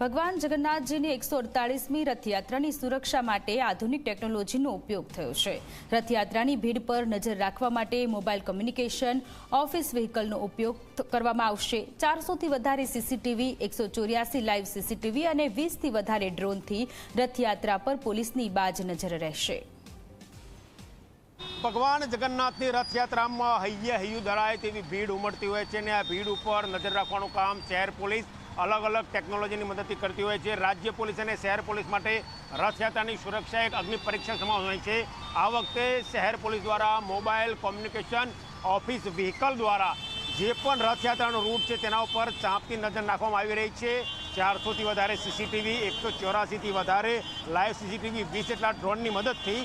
ભગવાન જગન્નાથજીની એકસો અડતાલીસમી રથયાત્રાની સુરક્ષા માટે આધુનિક ટેકનોલોજીનો ઉપયોગ થયો છે. રથયાત્રાની ભીડ પર નજર રાખવા માટે મોબાઈલ કમ્યુનિકેશન, ઓફિસ વ્હીકલનો ઉપયોગ કરવામાં આવશે. ચારસોથી વધારે સીસીટીવી, એકસો ચોર્યાસી લાઈવ સીસીટીવી અને વીસથી વધારે ડ્રોનથી રથયાત્રા પર પોલીસની બાજ નજર રહેશે. ભગવાન જગન્નાથની રથયાત્રામાં હૈયે હૈયું ધરાય તેવી ભીડ ઉમટતી હોય છે અને આ ભીડ ઉપર નજર રાખવાનું કામ શહેર પોલીસ અલગ અલગ ટેકનોલોજીની મદદથી કરતી હોય છે. રાજ્ય પોલીસ અને શહેર પોલીસ માટે રથયાત્રાની સુરક્ષા એક અગ્નિ પરીક્ષા સમાન હોય છે. આ વખતે શહેર પોલીસ દ્વારા મોબાઈલ કોમ્યુનિકેશન ઓફિસ વ્હીકલ દ્વારા જે પણ રથયાત્રાનો રૂટ છે તેના ઉપર ચાંપતી નજર નાખવામાં આવી રહી છે. ચારસોથી વધારે સીસીટીવી, એકસો ચોરાસીથી વધારે લાઈવ સીસીટીવી, વીસ જેટલા ડ્રોનની મદદથી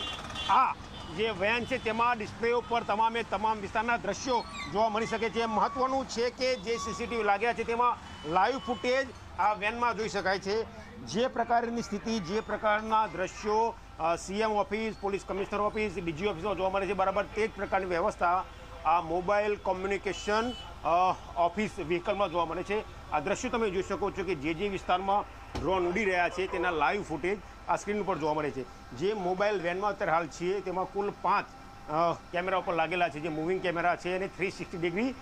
આ જે વેન છે તેમાં ડિસ્પ્લે ઉપર તમામે તમામ વિસ્તારના દ્રશ્યો જોવા મળી શકે છે. મહત્વનું છે કે જે સીસીટીવી લાગ્યા છે તેમાં લાઈવ ફૂટેજ આ વેનમાં જોઈ શકાય છે. જે પ્રકારની સ્થિતિ, જે પ્રકારના દ્રશ્યો CM office police commissioner office DG ઓફિસમાં જોવા મળે છે, બરાબર તે જ પ્રકારની વ્યવસ્થા આ મોબાઈલ કોમ્યુનિકેશન ઓફિસ વ્હીકલમાં જોવા મળે છે. આ દ્રશ્યો તમે જોઈ શકો છો કે જે જે વિસ્તારમાં ડ્રોન ઉડી રહ્યા છે તેના લાઈવ ફૂટેજ આ સ્ક્રીન ઉપર જોવા મળે છે. જે મોબાઈલ વેનમાં અત્યારે હાલ છીએ, તેમાં કુલ પાંચ કેમેરા ઉપર લાગેલા છે. જે મૂવિંગ કેમેરા છે અને થ્રી સિક્સટી ડિગ્રી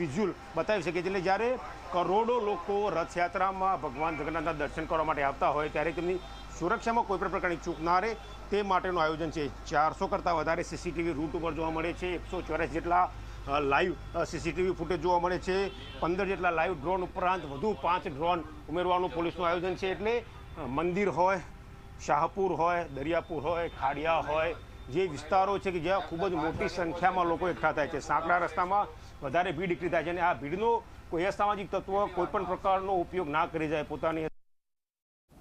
વિઝ્યુઅલ બતાવી શકે છે. એટલે જ્યારે કરોડો લોકો રથયાત્રામાં ભગવાન જગન્નાથના દર્શન કરવા માટે આવતા હોય, ત્યારે તેમની સુરક્ષામાં કોઈપણ પ્રકારની ચૂક ના રહે. તે માટેનું આયોજન છે. ચારસો કરતાં વધારે સીસીટીવી રૂટ ઉપર જોવા મળે છે. એકસો ચોરાસી જેટલા લાઈવ સીસીટીવી ફૂટેજ જોવા મળે છે. પંદર જેટલા લાઈવ ડ્રોન ઉપરાંત વધુ પાંચ ડ્રોન ઉમેરવાનું પોલીસનું આયોજન છે. એટલે મંદિર હોય શાહપુર હોય, દરિયાપુર હોય, ખાડિયા હોય, જે વિસ્તારો છે કે જ્યાં ખૂબ જ મોટી સંખ્યામાં લોકો એકઠા થાય છે. સાંકડા રસ્તામાં વધારે ભીડ એકઠી થાય છે અને આ ભીડનો કોઈ અસામાજિક તત્વ કોઈપણ પ્રકારનો ઉપયોગ ના કરી જાય પોતાની